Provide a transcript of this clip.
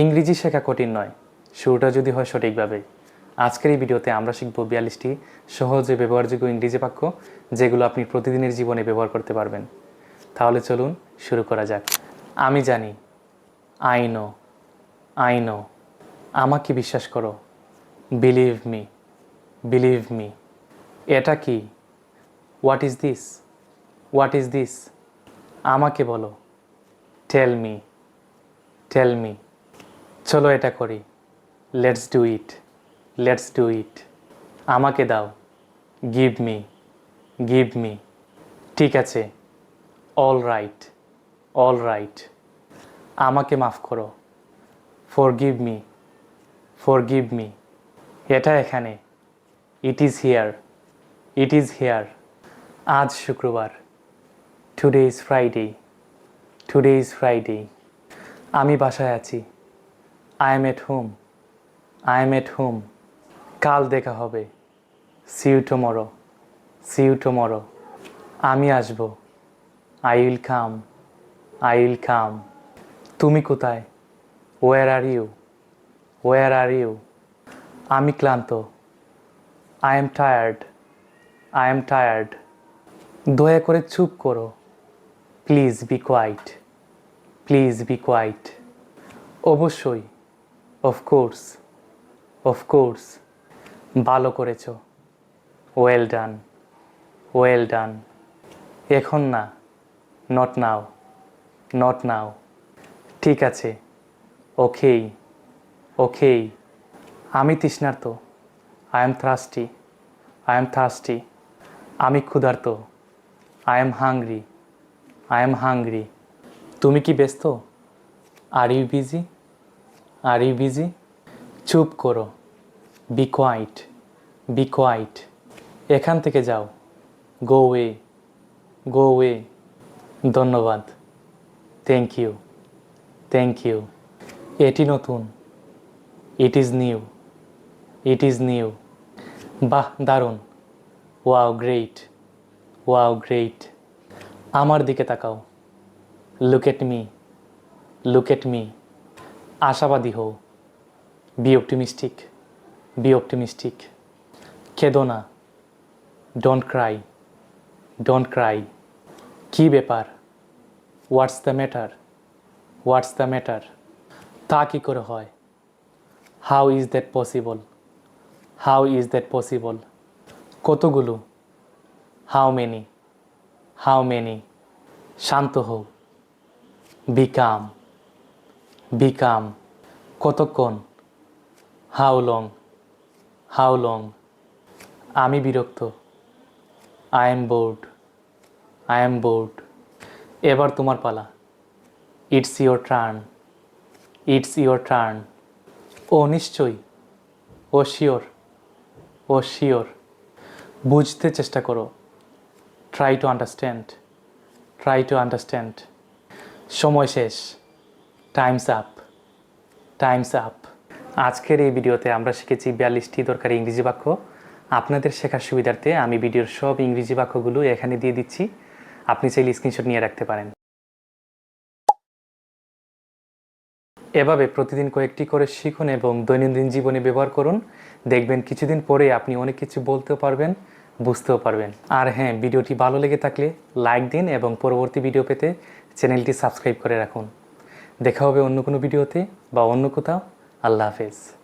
ইংরেজি শেখা কঠিন নয়। শুরুটা যদি হয় সঠিকভাবে আজকের এই ভিডিওতে আমরা শিখব বিয়াল্লিশটি সহজে ব্যবহারযোগ্য ইংরেজি বাক্য, যেগুলো আপনি প্রতিদিনের জীবনে ব্যবহার করতে পারবেন। তাহলে চলুন শুরু করা যাক। আমি জানি। আই নো আই নো আমাকে বিশ্বাস করো। বিলিভ মি বিলিভ মি এটা কি? What is this what is this আমাকে বলো। টেল মি টেল মি চলো এটা করি। Let's do it let's do it আমাকে দাও। গিভ মি গিভ মি ঠিক আছে। অল রাইট অল রাইট আমাকে মাফ করো। Forgive me forgive me এটা এখানে। It is here it is here আজ শুক্রবার। Today is Friday today is Friday আমি বাসায় আছি। I am at home I am at home কাল দেখা হবে। See you tomorrow see you tomorrow আমি আসব। I will come I will come তুমি কোথায়? Where are you where are you আমি ক্লান্ত। I am tired I am tired দয়া করে চুপ করো। Please be quiet please be quiet অবশ্যই। অফকোর্স অফকোর্স ভালো করেছ। ওয়েল ডান ওয়েল ডান এখন না। নট নাও নট নাও ঠিক আছে। ওকেই ওকেই আমি তৃষ্ণার্ত। I am thirsty I am thirsty আমি ক্ষুধার্ত। I am hungry I am hungry তুমি কি ব্যস্ত? Are you busy are you busy? চুপ করো। বি কোয়াইট বি কোয়াইট এখান থেকে যাও। গো ওয়ে গো ওয়ে ধন্যবাদ। থ্যাংক ইউ থ্যাংক ইউ এটি নতুন। It is new it is new বাহ, দারুণ। ওয়াও গ্রেট ওয়াও গ্রেট আমার দিকে তাকাও। Look at me look at me আশাবাদী হও। বি অপটিমিস্টিক বি অপটিমিস্টিক কেঁদো না। ডোন্ট ক্রাই ডোন্ট ক্রাই কী ব্যাপার? What's the matter what's the matter তা কী করে হয়? How is that possible how is that possible কতগুলো? হাউ মেনি হাউ মেনি শান্ত হও। বিকাম বিকাম, কতক্ষণ? How long? How long? আমি বিরক্ত। I am bored. I am bored. এবার তোমার পালা। It's your turn. It's your turn. ও নিশ্চয়ই। Oh sure. Oh sure. বুঝতে চেষ্টা করো। Try to understand try to understand সময় শেষ। টাইমস আপ টাইমস আপ আজকের এই ভিডিওতে আমরা শিখেছি বিয়াল্লিশটি দরকারি ইংরেজি বাক্য। আপনাদের শেখার সুবিধার্থে আমি ভিডিওর সব ইংরেজি বাক্যগুলো এখানে দিয়ে দিচ্ছি। আপনি চাইলে স্ক্রিনশট নিয়ে রাখতে পারেন। এভাবে প্রতিদিন কয়েকটি করে শিখুন এবং দৈনন্দিন জীবনে ব্যবহার করুন। দেখবেন কিছুদিন পরে আপনি অনেক কিছু বলতেও পারবেন, বুঝতেও পারবেন। আর হ্যাঁ ভিডিওটি ভালো লেগে থাকলে লাইক দিন এবং পরবর্তী ভিডিও পেতে চ্যানেলটি সাবস্ক্রাইব করে রাখুন। দেখা হবে অন্য কোনো ভিডিওতে বা অন্য কোথাও। আল্লাহ হাফেজ।